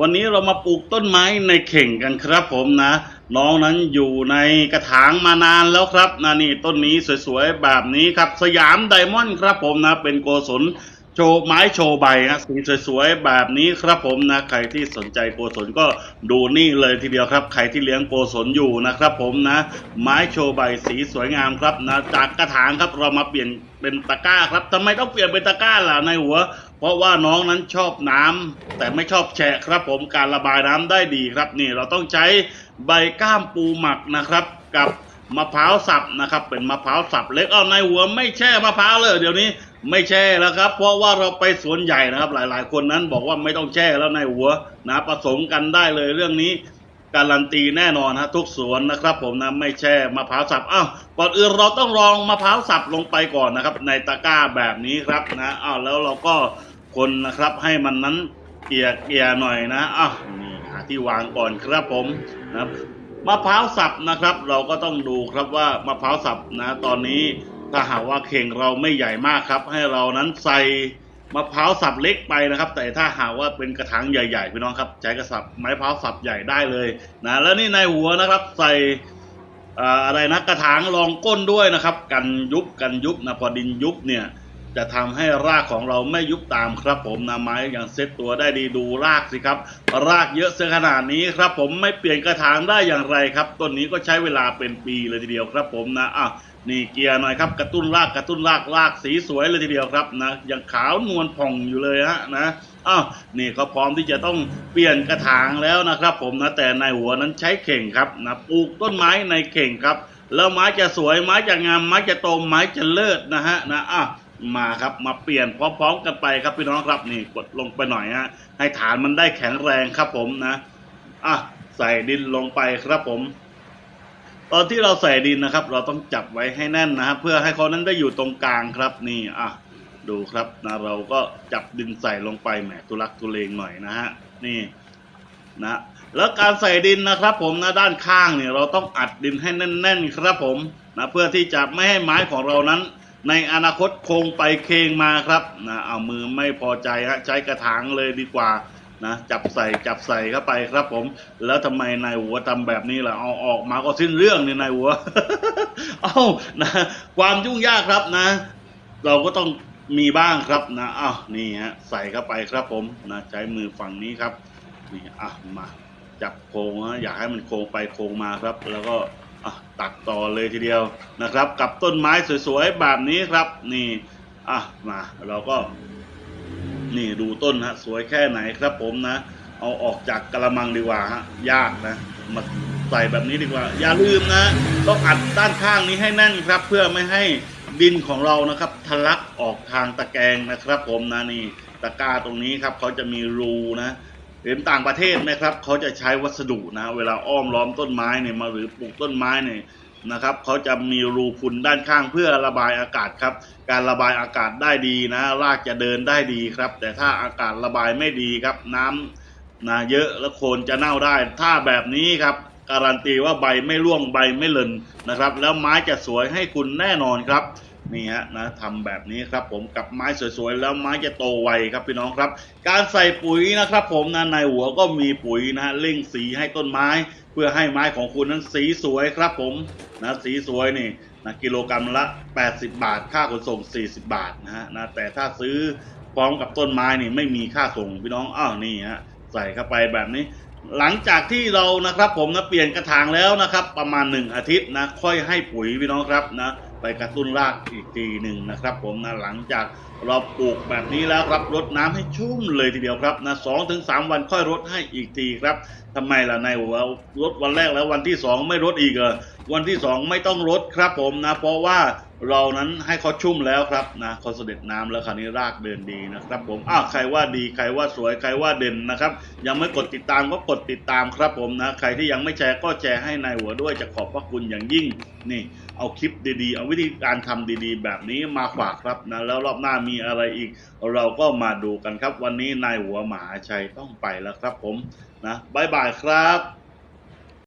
วันนี้เรามาปลูกต้นไม้ในเข่งกันครับผมนะ น้องนั้นอยู่ในกระถางมานานแล้วครับนะนี่ต้นนี้สวยๆแบบนี้ครับ สยามไดมอนด์ครับผมนะ เป็นโกศลโชว์ไม้โชว์ใบฮะสีสวยๆแบบนี้ครับผมนะ ใครที่สนใจโกศลก็ดูนี่เลยทีเดียวครับ ใครที่เลี้ยงโกศลอยู่นะครับผมนะ ไม้โชว์ใบสีสวยงามครับนะ จากกระถางครับเรามาเปลี่ยนเป็นตะกร้าครับทำไมต้องเปลี่ยนเป็นตะกร้าล่ะในหัว ราะว่าน้องนั้นชอบน้ำแต่ไม่ชอบแฉะครับผมการระบายน้ำได้ดีครับนี่เราต้องใช้ใบก้ามปูหมักนะครับ กับมะพร้าวสับนะครับ เป็นมะพร้าวสับเล็กเอาในหัวไม่แช่มะพร้าวเลยเดี๋ยวนี้ไม่แช่แล้วครับ เพราะว่าเราไปสวนใหญ่นะครับ หลาย ๆ คนนั้นบอกว่าไม่ต้องแช่แล้วในหัวนะผสมกันได้เลยเรื่องนี้การันตีแน่นอนฮะทุกสวนนะครับ ผมนะไม่แช่มะพร้าวสับอ้าวก่อนอื่นเราต้องลองมะพร้าวสับลงไปก่อนนะครับ ในตะกร้าแบบนี้ครับนะอ้าวแล้วเราก็ คนนะครับ ให้มันนั้นเกียเกียหน่อยนะอ้าวนี่หาที่วางก่อนครับผมนะครับมะพร้าวสับนะครับ เราก็ต้องดูครับว่ามะพร้าวสับนะ ตอนนี้ถ้าหากว่าเข่งเราไม่ใหญ่มากครับ ให้เรานั้นใส่มะพร้าวสับเล็กไปนะครับ แต่ถ้าหากว่าเป็นกระถางใหญ่ๆพี่น้องครับ ใช้กระสับไม้พร้าวสับใหญ่ได้เลยนะแล้วนี่ในหัวนะครับ ใส่อะไรนะกระถางรองก้นด้วยนะครับ กันยุบกันยุบนะพอดินยุบเนี่ย จะทำให้รากของเราไม่ยุบตามครับผมนะไม้อย่างเซ็ตตัวได้ดีดูรากสิครับ รากเยอะเสียขนาดนี้ครับ ผมไม่เปลี่ยนกระถางได้อย่างไรครับต้นนี้ก็ใช้เวลาเป็นปีเลยทีเดียวครับผมนะอะนี่เกียร์หน่อยครับกระตุ้นรากกระตุ้นรากรากสีสวยเลยทีเดียวครับนะยังขาวนวลผ่องอยู่เลยฮะนะอ้าวนี่เขาพร้อมที่จะต้องเปลี่ยนกระถางแล้วนะครับ ผมนะแต่ในหัวนั้นใช้เข่งครับนะปลูกต้นไม้ในเข่งครับ แล้วไม้จะสวยไม้จะงามไม้จะโตไม้จะเลิศนะฮะนะอะ มาครับมาเปลี่ยนพร้อมๆกันไปครับพี่น้องครับนี่กดลงไปหน่อยฮะให้ฐานมันได้แข็งแรงครับผมนะอะใส่ดินลงไปครับผม ตอนที่เราใส่ดินนะครับ เราต้องจับไว้ให้แน่นนะครับเพื่อให้เขานั้นได้อยู่ตรงกลางครับนี่อะดูครับนะเราก็จับดินใส่ลงไปแหมทุลักทุเลงหน่อยนะฮะนี่นะแล้วการใส่ดินนะครับ ผมนะด้านข้างเนี่ยเราต้องอัดดินให้แน่น ๆ ครับผมนะเพื่อที่จะไม่ให้ไม้ของเรานั้น ในอนาคตโค้งไปเคงมาครับนะเอามือไม่พอใจฮะใช้กระถางเลยดีกว่านะจับใส่จับใส่เข้าไปครับผม แล้วทำไมนายหัวทำแบบนี้ล่ะเอาออกมาก็สิ้นเรื่องนี่นายหัว เอ้านะความยุ่งยากครับนะ เราก็ต้องมีบ้างครับนะอ้าวนี่ฮะใส่เข้าไปครับผมนะใช้มือฝั่งนี้ครับนี่อะมาจับโค้งนะอยากให้มันโค้งไปโค้งมาครับ แล้วก็ ตัดต่อเลยทีเดียวนะครับ กับต้นไม้สวยๆแบบนี้ครับ นี่อะมาเราก็ นี่ดูต้นฮะสวยแค่ไหนครับผมนะ เอาออกจากกระมังดีกว่าฮะยากนะ มาใส่แบบนี้ดีกว่า อย่าลืมนะ ต้องอัดด้านข้างนี้ให้แน่นครับ เพื่อไม่ให้ดินของเรานะครับทะลักออกทางตะแกรงนะครับ ผมนะนี่ตะกร้าตรงนี้ครับเขาจะมีรูนะ เห็นต่างประเทศไหมครับเขาจะใช้วัสดุนะเวลาอ้อมล้อมต้นไม้เนี่ยมาหรือปลูกต้นไม้เนี่ยนะครับเขาจะมีรูพุนด้านข้างเพื่อระบายอากาศครับ การระบายอากาศได้ดีนะรากจะเดินได้ดีครับ แต่ถ้าอากาศระบายไม่ดีครับน้ำนะเยอะแล้วโคนจะเน่าได้ ถ้าแบบนี้ครับการันตีว่าใบไม่ร่วงใบไม่หล่นนะครับ แล้วไม้จะสวยให้คุณแน่นอนครับ นี่ฮะนะทำแบบนี้ครับผมกับไม้สวยๆแล้วไม้จะโตไวครับพี่น้องครับ การใส่ปุ๋ยนะครับผมนะในหัวก็มีปุ๋ยนะเร่งสีให้ต้นไม้ เพื่อให้ไม้ของคุณนั้นสีสวยครับผมนะสีสวยนี่นะกิโลกรัมละ 80 บาท ค่าขนส่ง 40 บาทนะฮะนะแต่ถ้าซื้อพร้อมกับต้นไม้นี่ไม่มีค่าส่งพี่น้องอ้าวนี่ฮะใส่เข้าไปแบบนี้หลังจากที่เรานะครับผมนะเปลี่ยนกระถางแล้วนะครับ ประมาณหนึ่งอาทิตย์นะค่อยให้ปุ๋ยพี่น้องครับนะ ไปกระตุ้นรากอีกทีหนึ่งนะครับ ผมนะหลังจากเราปลูกแบบนี้แล้วครับรดน้ำให้ชุ่มเลยทีเดียวครับนะสองถึงสามวันค่อยรดให้อีกทีครับทำไมล่ะนายหัวรดวันแรกแล้ววันที่สองไม่รดอีกเหรอวันที่สองไม่ต้องรดครับผมนะเพราะว่า เรานั้นให้เขาชุ่มแล้วครับนะเขาเสด็จน้ำแล้วคราวนี้รากเดินดีนะครับ ผมอ้าวใครว่าดีใครว่าสวยใครว่าเด่นนะครับ ยังไม่กดติดตามก็กดติดตามครับผมนะ ใครที่ยังไม่แชร์ก็แชร์ให้นายหัวด้วยจะขอบพระคุณอย่างยิ่งนี่ เอาคลิปดีๆ เอาวิธีการทำดีๆ แบบนี้มาฝากครับนะแล้วรอบหน้ามีอะไรอีก เราก็มาดูกันครับ วันนี้นายหัวหมาชัยต้องไปแล้วครับ ผมนะบ๊ายบายครับ